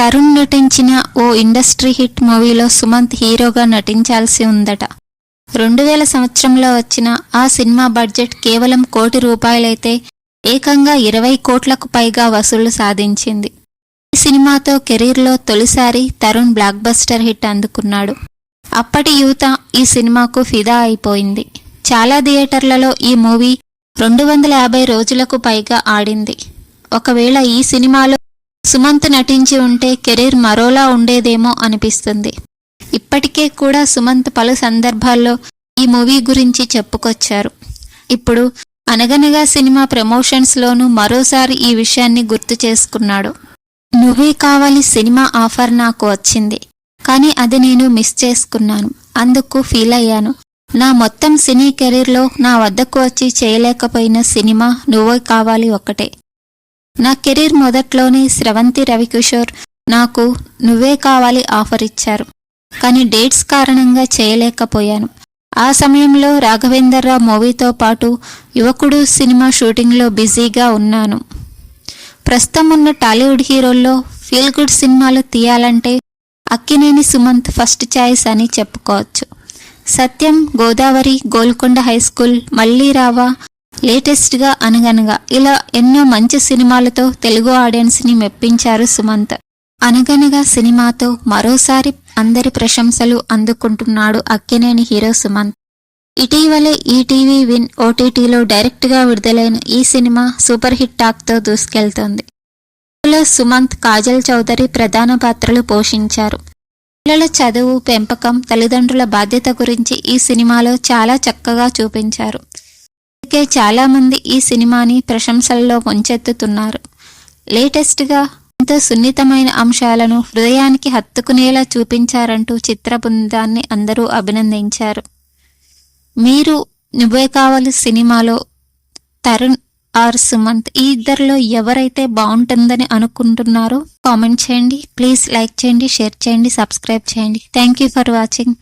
తరుణ్ నటించిన ఓ industry hit మూవీలో సుమంత్ హీరోగా నటించాల్సి ఉందట. రెండు వేల సంవత్సరంలో వచ్చిన ఆ సినిమా బడ్జెట్ కేవలం కోటి రూపాయలైతే ఏకంగా ఇరవై కోట్లకు పైగా వసూళ్ళు సాధించింది. ఈ సినిమాతో కెరీర్లో తొలిసారి తరుణ్ బ్లాక్ బస్టర్ హిట్ అందుకున్నాడు. అప్పటి యువత ఈ సినిమాకు ఫిదా అయిపోయింది. చాలా థియేటర్లలో ఈ మూవీ రెండు వందల యాభై రోజులకు పైగా ఆడింది. ఒకవేళ ఈ సినిమాలో సుమంత్ నటించి ఉంటే కెరీర్ మరోలా ఉండేదేమో అనిపిస్తుంది. ఇప్పటికే కూడా సుమంత్ పలు సందర్భాల్లో ఈ మూవీ గురించి చెప్పుకొచ్చారు. ఇప్పుడు అనగనగా సినిమా ప్రమోషన్స్లోనూ మరోసారి ఈ విషయాన్ని గుర్తు చేసుకున్నాడు. నువ్వే కావాలి సినిమా ఆఫర్ నాకు వచ్చింది. కానీ అది నేను మిస్ చేసుకున్నాను. అందుకు ఫీల్ అయ్యాను. నా మొత్తం సినీ కెరీర్లో నా వద్దకు వచ్చి చేయలేకపోయిన సినిమా నువ్వే కావాలి ఒకటే నా కెరీర్ మొదట్లోనే స్రవంతి రవికిషోర్ నాకు నువ్వే కావాలి ఆఫర్ ఇచ్చారు. కానీ డేట్స్ కారణంగా చేయలేకపోయాను. ఆ సమయంలో రాఘవేందర్రావు మూవీతో పాటు యువకుడు సినిమా షూటింగ్లో బిజీగా ఉన్నాను. ప్రస్తుతం ఉన్న టాలీవుడ్ హీరోల్లో ఫీల్ గుడ్ సినిమాలు తీయాలంటే అక్కినేని సుమంత్ ఫస్ట్ చాయిస్ అని చెప్పుకోవచ్చు. సత్యం గోదావరి గోల్కొండ హై స్కూల్ మళ్ళీ రావా లేటెస్ట్గా అనగనగా ఇలా ఎన్నో మంచి సినిమాలతో తెలుగు ఆడియన్స్ని మెప్పించారు సుమంత్. అనగనగా సినిమాతో మరోసారి అందరి ప్రశంసలు అందుకుంటున్నాడు అక్కినేని హీరో సుమంత్. ఇటీవలే ఈటీవీ విన్ ఓటీటీలో డైరెక్ట్గా విడుదలైన ఈ సినిమా సూపర్ హిట్ టాక్తో దూసుకెళ్తోంది. ఇందులో సుమంత్ కాజల్ చౌదరి ప్రధాన పాత్రలు పోషించారు. పిల్లల చదువు పెంపకం తల్లిదండ్రుల బాధ్యత గురించి ఈ సినిమాలో చాలా చక్కగా చూపించారు. అందుకే చాలామంది ఈ సినిమాని ప్రశంసల్లో ముంచెత్తుతున్నారు. లేటెస్ట్గా ఎంతో సున్నితమైన అంశాలను హృదయానికి హత్తుకునేలా చూపించారంటూ చిత్ర బృందాన్ని అందరూ అభినందించారు. మీరు నువ్వే కావాలి సినిమాలో తరుణ్ ఆర్ సుమంత్. ఈ ఇద్దరిలో ఎవరైతే బాగుంటుందని అనుకుంటున్నారో కామెంట్ చేయండి ప్లీజ్ లైక్ చేయండి షేర్ చేయండి సబ్స్క్రైబ్ చేయండి. Thank you for watching.